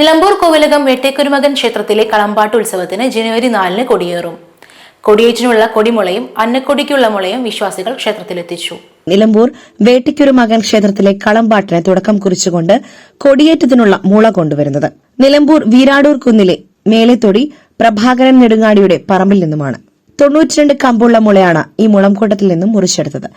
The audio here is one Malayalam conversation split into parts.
നിലമ്പൂർ കോവിലകം വേട്ടേക്കുരുമകൻ ക്ഷേത്രത്തിലെ കളമ്പാട്ട് ഉത്സവത്തിന് ജനുവരി നാലിന് കൊടിയേറും. കൊടിയേറ്റിനുള്ള കൊടിമുളയും അന്നക്കൊടിക്കുള്ള മുളയും വിശ്വാസികൾ ക്ഷേത്രത്തിലെത്തിച്ചു. നിലമ്പൂർ വേട്ടിക്കൊരു മകൻ ക്ഷേത്രത്തിലെ കളമ്പാട്ടിന് തുടക്കം കുറിച്ചുകൊണ്ട് കൊടിയേറ്റത്തിനുള്ള മുള കൊണ്ടുവരുന്നത്. നിലമ്പൂർ വീരാടൂർ കുന്നിലെ മേലെത്തൊടി പ്രഭാകരൻ നെടുങ്ങാടിയുടെ പറമ്പിൽ നിന്നുമാണ്. തൊണ്ണൂറ്റിരണ്ട് കമ്പുള്ള മുളയാണ് ഈ മുളംകൂട്ടത്തിൽ നിന്നും മുറിച്ചെടുത്തത്.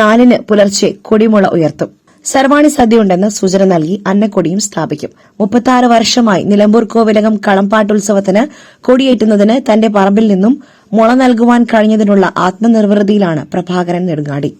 നാലിന് പുലർച്ചെ കൊടിമുള ഉയർത്തും. സർവാണി സദ്യയുണ്ടെന്ന് സൂചന നൽകി അന്നക്കൊടിയും സ്ഥാപിക്കും. മുപ്പത്തിയാറ് വർഷമായി നിലമ്പൂർ കോവിലകം കളംപാട്ടുത്സവത്തിന് കൊടിയേറ്റുന്നതിന് തന്റെ പറമ്പിൽ നിന്നും മുള നൽകുവാൻ കഴിഞ്ഞതിനുള്ള ആത്മനിർവൃതിയിലാണ് പ്രഭാകരൻ നെടുങ്ങാടി.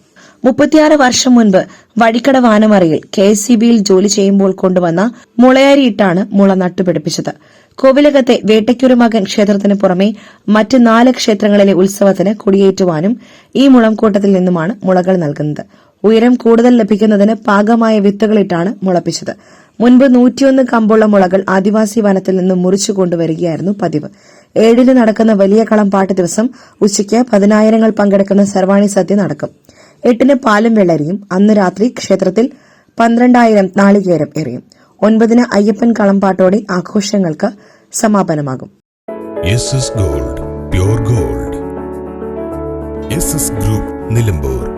മുപ്പത്തിയാറ് വർഷം മുൻപ് വഴിക്കട വാനമറയിൽ കെ എസ് സി ബിയിൽ ജോലി ചെയ്യുമ്പോൾ കൊണ്ടുവന്ന മുളയരിയിട്ടാണ് മുള നട്ടുപിടിപ്പിച്ചത്. കോവിലകത്തെ വേട്ടയ്ക്കൊരു മകൻ ക്ഷേത്രത്തിന് പുറമെ മറ്റ് നാല് ക്ഷേത്രങ്ങളിലെ ഉത്സവത്തിന് കൊടിയേറ്റുവാനും ഈ മുളംകൂട്ടത്തിൽ നിന്നുമാണ് മുളകൾ നൽകുന്നത്. ഉയരം കൂടുതൽ ലഭിക്കുന്നതിന് പാകമായ വിത്തുകളിട്ടാണ് മുളപ്പിച്ചത്. മുൻപ് നൂറ്റിയൊന്ന് കമ്പുള്ള മുളകൾ ആദിവാസി വനത്തിൽ നിന്ന് മുറിച്ചു കൊണ്ടുവരികയായിരുന്നു പതിവ്. ഏഴിന് നടക്കുന്ന വലിയ കളം പാട്ട് ദിവസം ഉച്ചയ്ക്ക് പതിനായിരങ്ങൾ പങ്കെടുക്കുന്ന സർവാണി സദ്യ നടക്കും. എട്ടിന് പാലും വെള്ളരിയും അന്ന് രാത്രി ക്ഷേത്രത്തിൽ പന്ത്രണ്ടായിരം നാളികേരം എറിയും. ഒൻപതിന് അയ്യപ്പൻ കളംപാട്ടോടെ ആഘോഷങ്ങൾക്ക് സമാപനമാകും. Gold gold. ഗ്രൂപ്പ് നിലമ്പൂർ.